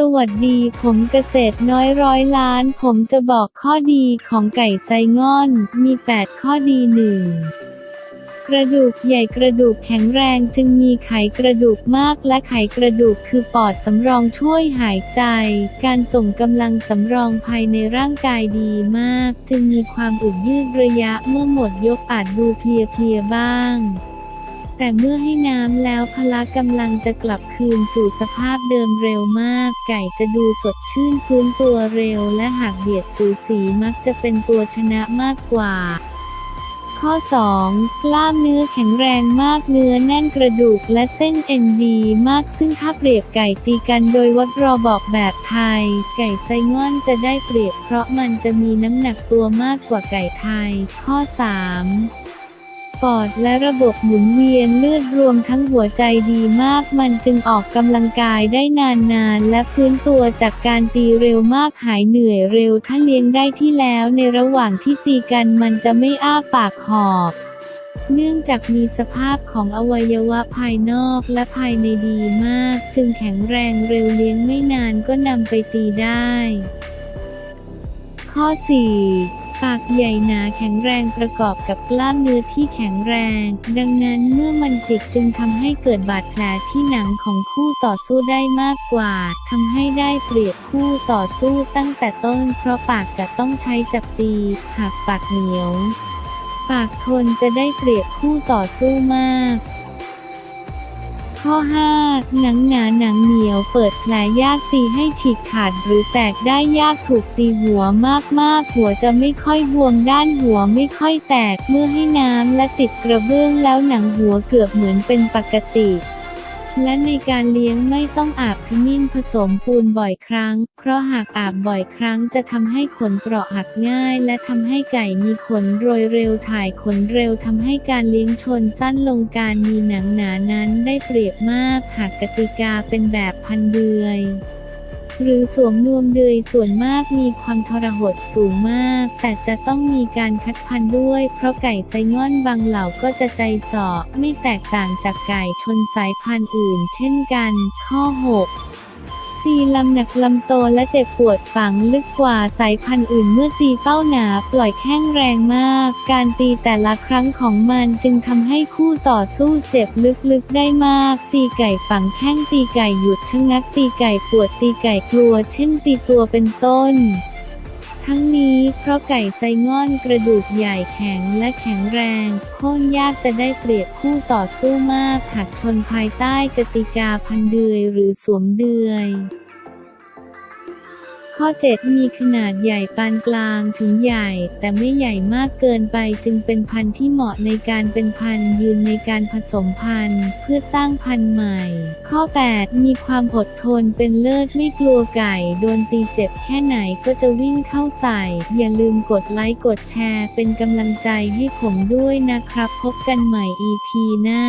สวัสดีผมเกษตรน้อยร้อยล้าน ผมจะบอกข้อดีของไก่ไซง่อน มี 8 ข้อดีหนึ่งกระดูกใหญ่กระดูกแข็งแรงจึงมีไขกระดูกมากและไขกระดูกคือปอดสำรองช่วยหายใจ การส่งกำลังสำรองภายในร่างกายดีมาก จึงมีความอุดยืดระยะเมื่อหมดยกอาจดูเพลียๆบ้าง แต่เมื่อให้น้ำแล้วพละกำลังจะกลับคืนสู่สภาพเดิมเร็วมาก ไก่จะดูสดชื่นฟื้นตัวเร็วและหากเบียดสูสีมักจะเป็นตัวชนะมากกว่า ข้อ 2 กล้ามเนื้อแข็งแรงมากเนื้อแน่นกระดูกและเส้นเอ็นดีมากซึ่งถ้าเปรียบไก่ตีกันโดยวัดรอบอกแบบไทย ไก่ไซง่อนจะได้เปรียบเพราะมันจะมีน้ำหนักตัวมากกว่าไก่ไทย ข้อ 3 ปอดและระบบหมุนเวียนเลือดรวมทั้งหัวใจดีมาก มันจึงออกกำลังกายได้นานๆ และพื้นตัวจากการตีเร็วมากหายเหนื่อยเร็วถ้าเลี้ยงได้ที่แล้วในระหว่างที่ตีกันมันจะไม่อ้าปากหอบเนื่องจากมีสภาพของอวัยวะภายนอกและภายในดีมาก จึงแข็งแรงเร็วเลี้ยงไม่นานก็นำไปตีได้ ข้อ 4 ปากใหญ่หนาแข็งแรงประกอบกับกล้ามเนื้อที่แข็งแรง ดังนั้นเมื่อมันจิกจึงทำให้เกิดบาดแผลที่หนังของคู่ต่อสู้ได้มากกว่าทำให้ได้เปรียบคู่ต่อสู้ตั้งแต่ต้น เพราะปากจะต้องใช้จับตี หากปากเหนียว ปากทนจะได้เปรียบคู่ต่อสู้มาก ข้อ 5 หนังหนาหนังเหนียวเปิดแผลยากตีให้ฉีกขาดหรือแตกได้ยากถูกตีหัวมากๆ หัวจะไม่ค่อยบวมด้านหัวไม่ค่อยแตกเมื่อให้น้ำและติดกระเบื้องแล้วหนังหัวเกือบเหมือนเป็นปกติ และในการเลี้ยงไม่ต้องอาบขมิ้นผสมปูนบ่อยครั้ง เพราะหากอาบบ่อยครั้งจะทำให้ขนเปราะหักง่าย และทำให้ไก่มีขนโรยเร็วถ่ายขนเร็วทำให้การเลี้ยงชนสั้นลงการมีหนังหนานั้นได้เปรียบมาก หากกติกาเป็นแบบพันเดือย หรือสวมนวมเดยส่วนมากมีความทรหดสูงมาก แต่จะต้องมีการคัดพันธุ์ด้วย เพราะไก่ไซง่อนบางเหล่าก็จะใจสอไม่แตกต่างจากไก่ชนสายพันธุ์อื่น เช่นกัน ข้อ 6 ตีลำหนักลำโตและเจ็บปวดฝังลึกกว่าสายพันธุ์อื่นเมื่อตีเป้าหนาปล่อยแข้งแรงมาก การตีแต่ละครั้งของมันจึงทำให้คู่ต่อสู้เจ็บลึกๆได้มาก ตีไก่ฝังแข้งตีไก่หยุดชะงักตีไก่ปวดตีไก่กลัว เช่นตีตัวเป็นต้น ทั้งนี้เพราะไก่ไซง่อนกระดูกใหญ่แข็งและแข็งแรง โค่นยากจะได้เปรียบคู่ต่อสู้มาก หากชนภายใต้กติกาพันเดือยหรือสวมเดือย ข้อ 7 มีขนาดใหญ่ปานกลางถึงใหญ่ แต่ไม่ใหญ่มากเกินไปจึงเป็นพันธุ์ที่เหมาะในการเป็นพันธุ์ยืนในการผสมพันธุ์ เพื่อสร้างพันธุ์ใหม่ ข้อ 8 มีความอดทนเป็นเลิศไม่กลัวไก่ โดนตีเจ็บแค่ไหนก็จะวิ่งเข้าใส่ อย่าลืมกดไลค์กดแชร์ เป็นกำลังใจให้ผมด้วยนะครับ พบกันใหม่ EP หน้า